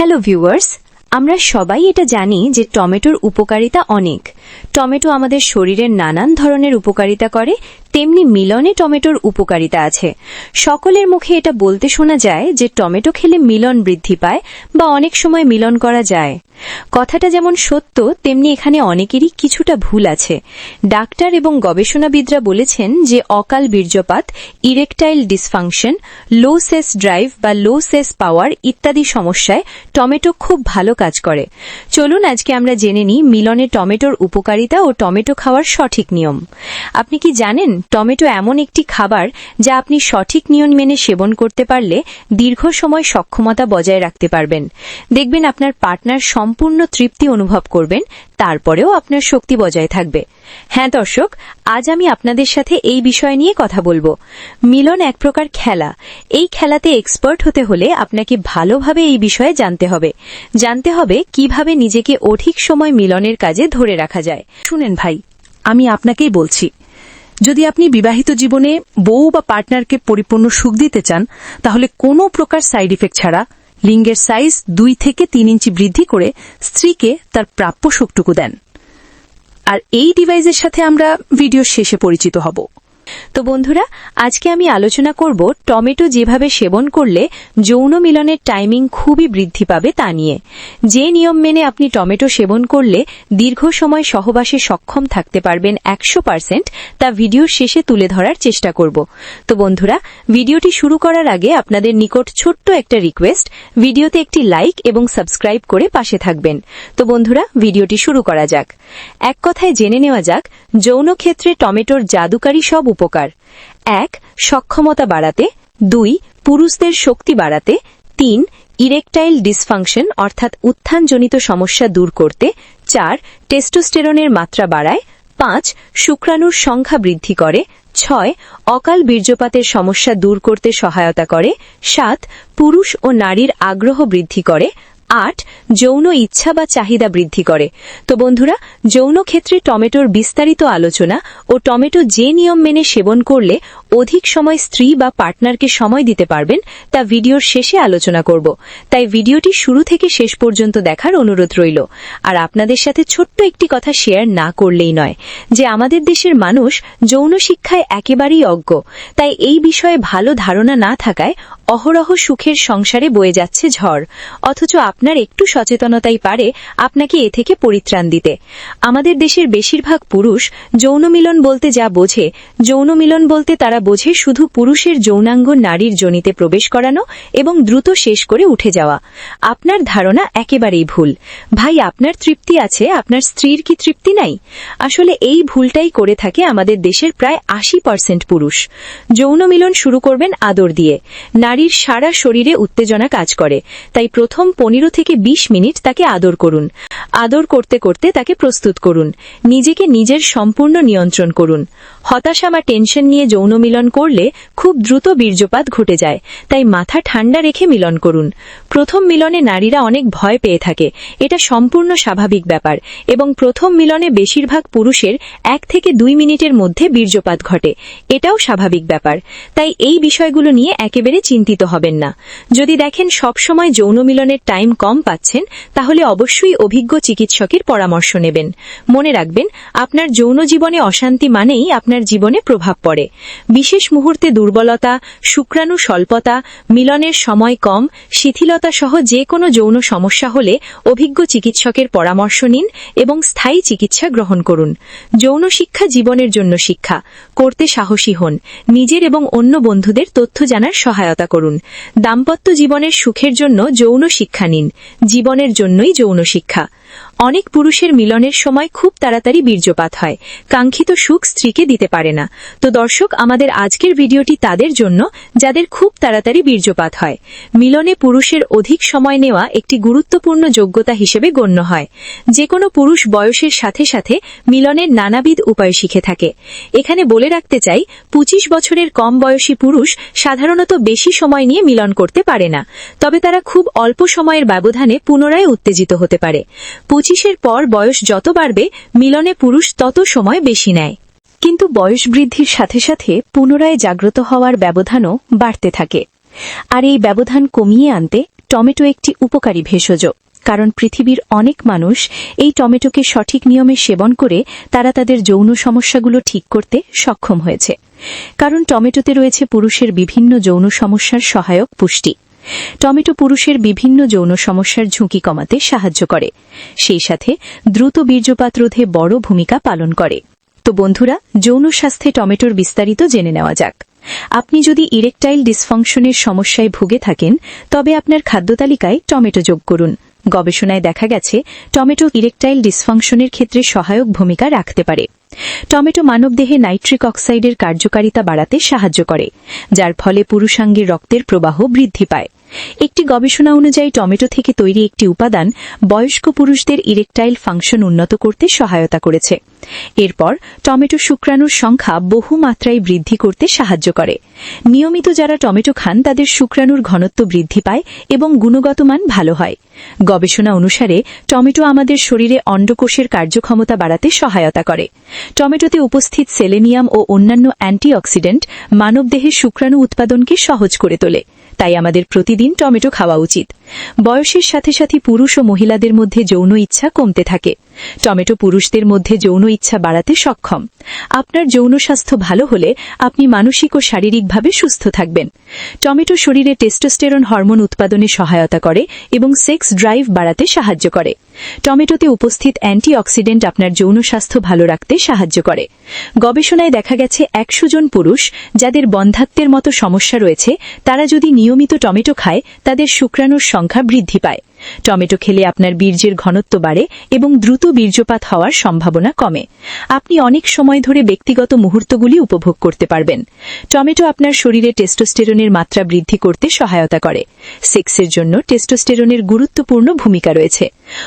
Hello viewers আমরা সবাই এটা জানি যে টমেটোর উপকারিতা অনেক। টমেটো আমাদের শরীরের নানান ধরনের উপকারিতা করে তেমনি মিলনে টমেটোর উপকারিতা আছে। সকলের মুখে এটা বলতে শোনা যায় যে টমেটো খেলে মিলন বৃদ্ধি পায় বা অনেক সময় মিলন করা যায়। কথাটা যেমন সত্য, তেমনি এখানে অনেকেরই কিছুটা ভুল আছে। ডাক্তার এবং গবেষণাবিদরা বলেছেন যে অকাল বীর্যপাত, ইরেকটাইল ডিসফাংশন, লো সেস ড্রাইভ বা লো সেস পাওয়ার ইত্যাদি সমস্যায় টমেটো খুব ভালো কাজ করে। চলুন আজকে আমরা জেনে নিই মিলনে টমেটোর উপকারিতা ও টমেটো খাওয়ার সঠিক নিয়ম। আপনি কি জানেন টমেটো এমন একটি খাবার যা আপনি সঠিক নিয়ম মেনে সেবন করতে পারলে দীর্ঘ সময় সক্ষমতা বজায় রাখতে পারবেন। দেখবেন আপনার পার্টনার সম্পূর্ণ তৃপ্তি অনুভব করবেন, তারপরেও আপনার শক্তি বজায় থাকবে। হ্যাঁ দর্শক, আজ আমি আপনাদের সাথে এই বিষয় নিয়ে কথা বলব। মিলন এক প্রকার খেলা। এই খেলাতে এক্সপার্ট হতে হলে আপনাকে ভালোভাবে এই বিষয়ে জানতে হবে। জানতে হবে কীভাবে নিজেকে অধিক সময় মিলনের কাজে ধরে রাখা যায়। শুনেন ভাই, আমি আপনাকেই বলছি। যদি আপনি বিবাহিত জীবনে বউ বা পার্টনারকে পরিপূর্ণ সুখ দিতে চান, তাহলে কোনো প্রকার সাইড ইফেক্ট ছাড়া লিঙ্গের সাইজ দুই থেকে তিন ইঞ্চি বৃদ্ধি করে স্ত্রীকে তার প্রাপ্য সুখটুকু দেন। আর এই ডিভাইসের সাথে আমরা ভিডিও শেষে পরিচিত হব। তো বন্ধুরা, আজকে আমি আলোচনা করব টমেটো যেভাবে সেবন করলে যৌন মিলনের টাইমিং খুবই বৃদ্ধি পাবে তা নিয়ে। যে নিয়ম মেনে আপনি টমেটো সেবন করলে দীর্ঘ সময় সহবাসে সক্ষম থাকতে পারবেন একশো পার্সেন্ট তা ভিডিওর শেষে তুলে ধরার চেষ্টা করব। তো বন্ধুরা, ভিডিওটি শুরু করার আগে আপনাদের নিকট ছোট্ট একটা রিকোয়েস্ট ভিডিওতে একটি লাইক এবং সাবস্ক্রাইব করে পাশে থাকবেন। তো বন্ধুরা, ভিডিওটি শুরু করা যাক। এক কথায় জেনে নেওয়া যাক যৌন ক্ষেত্রে টমেটোর জাদুকারী সব উপকার। এক, সক্ষমতা বাড়াতে। দুই, পুরুষদের শক্তি বাড়াতে। তিন ইরেকটাইল ডিসফাংশন অর্থাৎ উত্থানজনিত সমস্যা দূর করতে। চার টেস্টোস্টেরনের মাত্রা বাড়ায়। পাঁচ, শুক্রাণুর সংখ্যা বৃদ্ধি করে। ছয়, অকাল বীর্যপাতের সমস্যা দূর করতে সহায়তা করে। সাত, পুরুষ ও নারীর আগ্রহ বৃদ্ধি করে। আট, যৌন ইচ্ছা বা চাহিদা বৃদ্ধি করে। তো বন্ধুরা, যৌন ক্ষেত্রে টমেটোর বিস্তারিত আলোচনা ও টমেটো যে নিয়ম মেনে সেবন করলে অধিক সময় স্ত্রী বা পার্টনারকে সময় দিতে পারবেন, তা ভিডিওর শেষে আলোচনা করব। তাই ভিডিওটি শুরু থেকে শেষ পর্যন্ত দেখার অনুরোধ রইল। আর আপনাদের সাথে ছোট্ট একটি কথা শেয়ার না করলেই নয়, যে আমাদের দেশের মানুষ যৌন শিক্ষায় একেবারেই অজ্ঞ। তাই এই বিষয়ে ভালো ধারণা না থাকায় অহরহ সুখের সংসারে বয়ে যাচ্ছে ঝড়। অথচ আপনার একটু সচেতনতাই পারে আপনাকে এ থেকে পরিত্রাণ দিতে। আমাদের দেশের বেশিরভাগ পুরুষ যৌন মিলন বলতে যা বোঝে, যৌন মিলন বলতে তারা বোঝে শুধু পুরুষের যৌনাঙ্গ নারীর জনিতে প্রবেশ করানো এবং দ্রুত শেষ করে উঠে যাওয়া। আপনার ধারণা একেবারেই ভুল। ভাই, আপনার তৃপ্তি আছে, আপনার স্ত্রীর কি তৃপ্তি নাই? আসলে এই ভুলটাই করে থাকে আমাদের দেশের প্রায় আশি পার্সেন্ট পুরুষ। যৌন মিলন শুরু করবেন আদর দিয়ে। নারীর সারা শরীরে উত্তেজনা কাজ করে। তাই প্রথম পনেরো থেকে ২০ মিনিট তাকে আদর করুন। আদর করতে করতে তাকে প্রস্তুত করুন। নিজেকে নিজের সম্পূর্ণ নিয়ন্ত্রণ করুন। হতাশা বা টেনশন নিয়ে যৌন মিলন করলে খুব দ্রুত বীর্যপাত ঘটে যায়, তাই মাথা ঠান্ডা রেখে মিলন করুন। প্রথম মিলনে নারীরা অনেক ভয় পেয়ে থাকে, এটা সম্পূর্ণ স্বাভাবিক ব্যাপার, এবং প্রথম মিলনে বেশিরভাগ পুরুষের এক থেকে দুই মিনিটের মধ্যে বীর্যপাত ঘটে, এটাও স্বাভাবিক ব্যাপার, তাই এই বিষয়গুলো নিয়ে একেবারে চিন্তিত হবেন না। যদি দেখেন সবসময় যৌন মিলনের টাইম কম পাচ্ছেন, তাহলে অবশ্যই অভিজ্ঞ চিকিৎসকের পরামর্শ নেবেন। মনে রাখবেন, আপনার যৌন জীবনে অশান্তি মানেই আপনার জীবনে প্রভাব পড়ে। বিশেষ মুহূর্তে দুর্বলতা, শুক্রাণু স্বল্পতা, মিলনের সময় কম, শিথিলতা সহ যে কোনো যৌন সমস্যা হলে অভিজ্ঞ চিকিৎসকের পরামর্শ নিন এবং স্থায়ী চিকিৎসা গ্রহণ করুন। যৌন শিক্ষা জীবনের জন্য শিক্ষা। করতে সাহসী হন। নিজের এবং অন্য বন্ধুদের তথ্য জানার সহায়তা করুন। দাম্পত্য জীবনের সুখের জন্য যৌন শিক্ষা নিন। জীবনের জন্যই যৌন শিক্ষা। অনেক পুরুষের মিলনের সময় খুব তাড়াতাড়ি বীর্যপাত হয়। কাঙ্ক্ষিত সুখ স্ত্রীকে দিতে পারে না। তো দর্শক, আমাদের আজকের ভিডিওটি তাদের জন্য, যাদের খুব তাড়াতাড়ি বীর্যপাত হয়। মিলনে পুরুষের অধিক সময় নেওয়া একটি গুরুত্বপূর্ণ যোগ্যতা হিসেবে গণ্য হয়। যে কোনো পুরুষ বয়সের সাথে সাথে মিলনের নানাবিধ উপায় শিখে থাকে। এখানে বলে রাখতে চাই, পঁচিশ বছরের কম বয়সী পুরুষ সাধারণত বেশি সময় নিয়ে মিলন করতে পারে না। তবে তারা খুব অল্প সময়ের ব্যবধানে পুনরায় উত্তেজিত হতে পারে। পঁচিশের পর বয়স যত বাড়বে, মিলনে পুরুষ তত সময় বেশি নেয়। কিন্তু বয়স বৃদ্ধির সাথে সাথে পুনরায় জাগ্রত হওয়ার ব্যবধানও বাড়তে থাকে। আর এই ব্যবধান কমিয়ে আনতে টমেটো একটি উপকারী ভেষজ, কারণ পৃথিবীর অনেক মানুষ এই টমেটোকে সঠিক নিয়মে সেবন করে তারা তাদের যৌন সমস্যাগুলো ঠিক করতে সক্ষম হয়েছে। কারণ টমেটোতে রয়েছে পুরুষের বিভিন্ন যৌন সমস্যার সহায়ক পুষ্টি। টমেটো পুরুষের বিভিন্ন যৌন সমস্যার ঝুঁকি কমাতে সাহায্য করে। সেই সাথে দ্রুত বীর্যপাত রোধে বড় ভূমিকা পালন করে। তো বন্ধুরা, যৌন স্বাস্থ্যে টমেটোর বিস্তারিত জেনে নেওয়া যাক। আপনি যদি ইরেকটাইল ডিসফাংশনের সমস্যায় ভুগে থাকেন, তবে আপনার খাদ্য তালিকায় টমেটো যোগ করুন। গবেষণায় দেখা গেছে, টমেটো ইরেকটাইল ডিসফাংশনের ক্ষেত্রে সহায়ক ভূমিকা রাখতে পারে। টমেটো মানবদেহে নাইট্রিক অক্সাইডের কার্যকারিতা বাড়াতে সাহায্য করে, যার ফলে পুরুষাঙ্গের রক্তের প্রবাহ বৃদ্ধি পায়। একটি গবেষণা অনুযায়ী টমেটো থেকে তৈরি একটি উপাদান বয়স্ক পুরুষদের ইরেকটাইল ফাংশন উন্নত করতে সহায়তা করেছে। এরপর টমেটো শুক্রাণুর সংখ্যা বহু মাত্রায় বৃদ্ধি করতে সাহায্য করে। নিয়মিত যারা টমেটো খান, তাদের শুক্রাণুর ঘনত্ব বৃদ্ধি পায় এবং গুণগত মান ভালো হয়। গবেষণা অনুসারে টমেটো আমাদের শরীরে অন্ডকোষের কার্যক্ষমতা বাড়াতে সহায়তা করে। টমেটোতে উপস্থিত সেলেনিয়াম ও অন্যান্য অ্যান্টিঅক্সিডেন্ট মানবদেহে শুক্রাণু উৎপাদনকে সহজ করে তোলে। তাই আমাদের প্রতিদিন টমেটো খাওয়া উচিত। বয়সের সাথে সাথে পুরুষ ও মহিলাদের মধ্যে যৌন ইচ্ছা কমতে থাকে। টমেটো পুরুষদের মধ্যে যৌন ইচ্ছা বাড়াতে সক্ষম। আপনার যৌন স্বাস্থ্য ভালো হলে আপনি মানসিক ও শারীরিকভাবে সুস্থ থাকবেন। টমেটো শরীরে টেস্টোস্টেরন হরমোন উৎপাদনে সহায়তা করে এবং সেক্স ড্রাইভ বাড়াতে সাহায্য করে। টমেটোতে উপস্থিত অ্যান্টিঅক্সিডেন্ট আপনার যৌন স্বাস্থ্য ভালো রাখতে সাহায্য করে। গবেষণায় দেখা গেছে একশো জন পুরুষ যাদের বন্ধাত্বের মতো সমস্যা রয়েছে, তারা যদি নিয়মিত টমেটো খায়, তাদের শুক্রাণুর সংখ্যা বৃদ্ধি পায়। টমেটো খেলে আপনার বীর্যের ঘনত্ব বাড়ে এবং দ্রুত বীর্যপাত হওয়ার সম্ভাবনা কমে। আপনি অনেক সময় ধরে ব্যক্তিগত মুহূর্তগুলি উপভোগ করতে পারবেন। টমেটো আপনার শরীরে টেস্টোস্টেরনের মাত্রা বৃদ্ধি করতে সহায়তা করে। সেক্সের জন্য টেস্টোস্টেরনের গুরুত্বপূর্ণ ভূমিকা রয়েছে।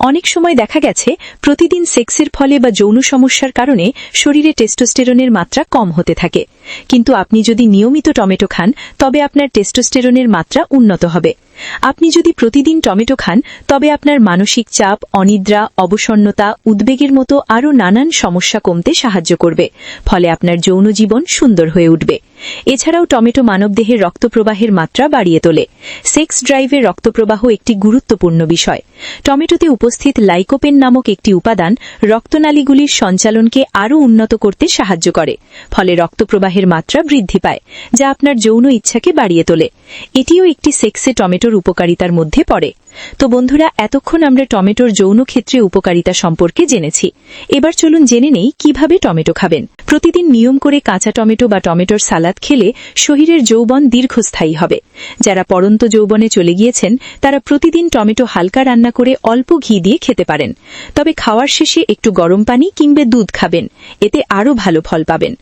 অনেক সময় দেখা গেছে, প্রতিদিন সেক্সের ফলে বা যৌন সমস্যার কারণে শরীরে টেস্টোস্টেরনের মাত্রা কম হতে থাকে। কিন্তু আপনি যদি নিয়মিত টমেটো খান, তবে আপনার টেস্টোস্টেরনের মাত্রা উন্নত হবে। আপনি যদি প্রতিদিন টমেটো খান, তবে আপনার মানসিক চাপ, অনিদ্রা, অবসন্নতা, উদ্বেগের মতো আরও নানান সমস্যা কমতে সাহায্য করবে। ফলে আপনার যৌন জীবন সুন্দর হয়ে উঠবে। এছাড়াও টমেটো মানবদেহের রক্তপ্রবাহের মাত্রা বাড়িয়ে তোলে। সেক্স ড্রাইভের রক্তপ্রবাহ একটি গুরুত্বপূর্ণ বিষয়। টমেটোতে উপস্থিত লাইকোপেন নামক একটি উপাদান রক্তনালীগুলির সঞ্চালনকে আরও উন্নত করতে সাহায্য করে, ফলে রক্তপ্রবাহের মাত্রা বৃদ্ধি পায়, যা আপনার যৌন ইচ্ছাকে বাড়িয়ে তোলে। এটিও একটি সেক্সে টমেটোর উপকারিতার মধ্যে পড়ে। তো বন্ধুরা, এতক্ষণ আমরা টমেটোর যৌন ক্ষেত্রে উপকারিতা সম্পর্কে জেনেছি। এবার চলুন জেনে নেই কীভাবে টমেটো খাবেন। প্রতিদিন নিয়ম করে কাঁচা টমেটো বা টমেটোর সালাদ খেলে শরীরের যৌবন দীর্ঘস্থায়ী হবে। যারা পরন্ত যৌবনে চলে গিয়েছেন, তারা প্রতিদিন টমেটো হালকা রান্না করে অল্প ঘি দিয়ে খেতে পারেন। তবে খাওয়ার শেষে একটু গরম পানি কিংবা দুধ খাবেন। এতে আরও ভালো ফল পাবেন।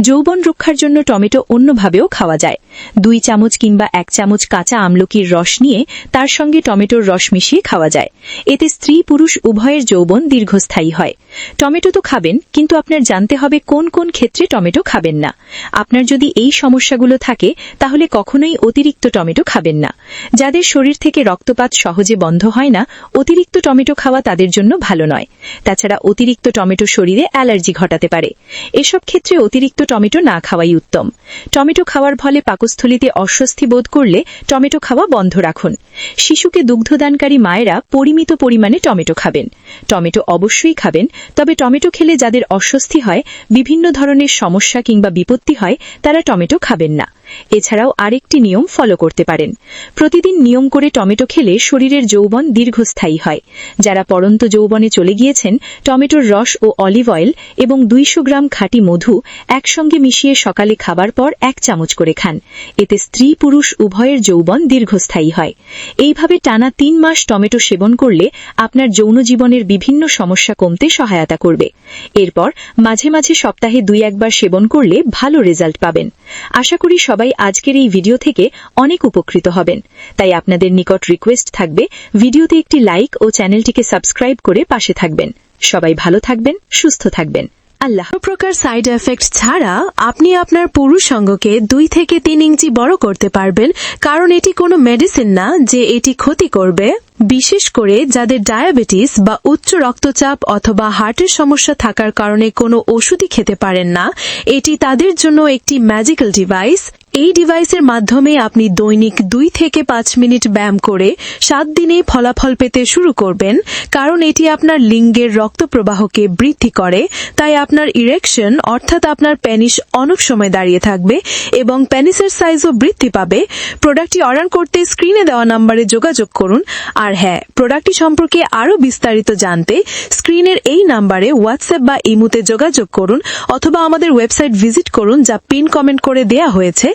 যৌবন রক্ষার জন্য টমেটো অন্যভাবেও খাওয়া যায়। দুই চামচ কিংবা এক চামচ কাঁচা আমলকির রস নিয়ে তার সঙ্গে টমেটোর রস মিশিয়ে খাওয়া যায়। এতে স্ত্রী পুরুষ উভয়ের যৌবন দীর্ঘস্থায়ী হয়। টমেটো তো খাবেন, কিন্তু আপনার জানতে হবে কোন কোন ক্ষেত্রে টমেটো খাবেন না। আপনার যদি এই সমস্যাগুলো থাকে, তাহলে কখনোই অতিরিক্ত টমেটো খাবেন না। যাদের শরীর থেকে রক্তপাত সহজে বন্ধ হয় না, অতিরিক্ত টমেটো খাওয়া তাদের জন্য ভালো নয়। তাছাড়া অতিরিক্ত টমেটো শরীরে অ্যালার্জি ঘটাতে পারে। এসব ক্ষেত্রে অতিরিক্ত টমেটো না খাওয়াই উত্তম। টমেটো খাওয়ার ফলে পাকস্থলিতে অস্বস্তি বোধ করলে টমেটো খাওয়া বন্ধ রাখুন। শিশুকে দুগ্ধদানকারী মায়েরা পরিমিত পরিমাণে টমেটো খাবেন। টমেটো অবশ্যই খাবেন, তবে টমেটো খেলে যাদের অস্বস্তি হয়, বিভিন্ন ধরনের সমস্যা কিংবা বিপত্তি হয়, তারা টমেটো খাবেন না। এছাড়াও আরেকটি নিয়ম ফলো করতে পারেন। প্রতিদিন নিয়ম করে টমেটো খেলে শরীরের যৌবন দীর্ঘস্থায়ী হয়। যারা পরন্ত যৌবনে চলে গিয়েছেন, টমেটোর রস ও অলিভ অয়েল এবং দুইশো গ্রাম খাঁটি মধু একসঙ্গে মিশিয়ে সকালে খাবার পর এক চামচ করে খান। এতে স্ত্রী পুরুষ উভয়ের যৌবন দীর্ঘস্থায়ী হয়। এইভাবে টানা তিন মাস টমেটো সেবন করলে আপনার যৌন জীবনের বিভিন্ন সমস্যা কমতে সহায়তা করবে। এরপর মাঝে মাঝে সপ্তাহে দুই একবার সেবন করলে ভালো রেজাল্ট পাবেন। আশা করি সবাই আজকের এই ভিডিও থেকে অনেক উপকৃত হবেন। তাই আপনাদের নিকট রিকোয়েস্ট থাকবে, ভিডিওতে একটি লাইক ও চ্যানেলটিকে সাবস্ক্রাইব করে পাশে থাকবেন। সবাই ভালো থাকবেন, সুস্থ থাকবেন। আল্লাহ প্রকার সাইড এফেক্ট ছাড়া আপনি আপনার পুরুষ সঙ্গকে দুই থেকে তিন ইঞ্চি বড় করতে পারবেন, কারণ এটি কোনো মেডিসিন না যে এটি ক্ষতি করবে। বিশেষ করে যাদের ডায়াবেটিস বা উচ্চ রক্তচাপ অথবা হার্টের সমস্যা থাকার কারণে কোনো ওষুধই খেতে পারেন না, এটি তাদের জন্য একটি ম্যাজিক্যাল ডিভাইস এই ডিভাইসের মাধ্যমে আপনি দৈনিক দুই থেকে পাঁচ মিনিট ব্যায়াম করে সাত দিনেই ফলাফল পেতে শুরু করবেন, কারণ এটি আপনার লিঙ্গের রক্ত প্রবাহকে বৃদ্ধি করে, তাই আপনার ইরেকশন অর্থাৎ আপনার প্যানিস অনেক সময় দাঁড়িয়ে থাকবে এবং প্যানিসের সাইজও বৃদ্ধি পাবে। প্রোডাক্টটি অর্ডার করতে স্ক্রিনে দেওয়া নম্বরে যোগাযোগ করুন আর হ্যাঁ প্রোডাক্টটি সম্পর্কে আরও বিস্তারিত জানতে স্ক্রিনের এই নাম্বারে হোয়াটসঅ্যাপ বা ইমুতে যোগাযোগ করুন অথবা আমাদের ওয়েবসাইট ভিজিট করুন, যা পিন কমেন্ট করে দেয়া হয়েছে।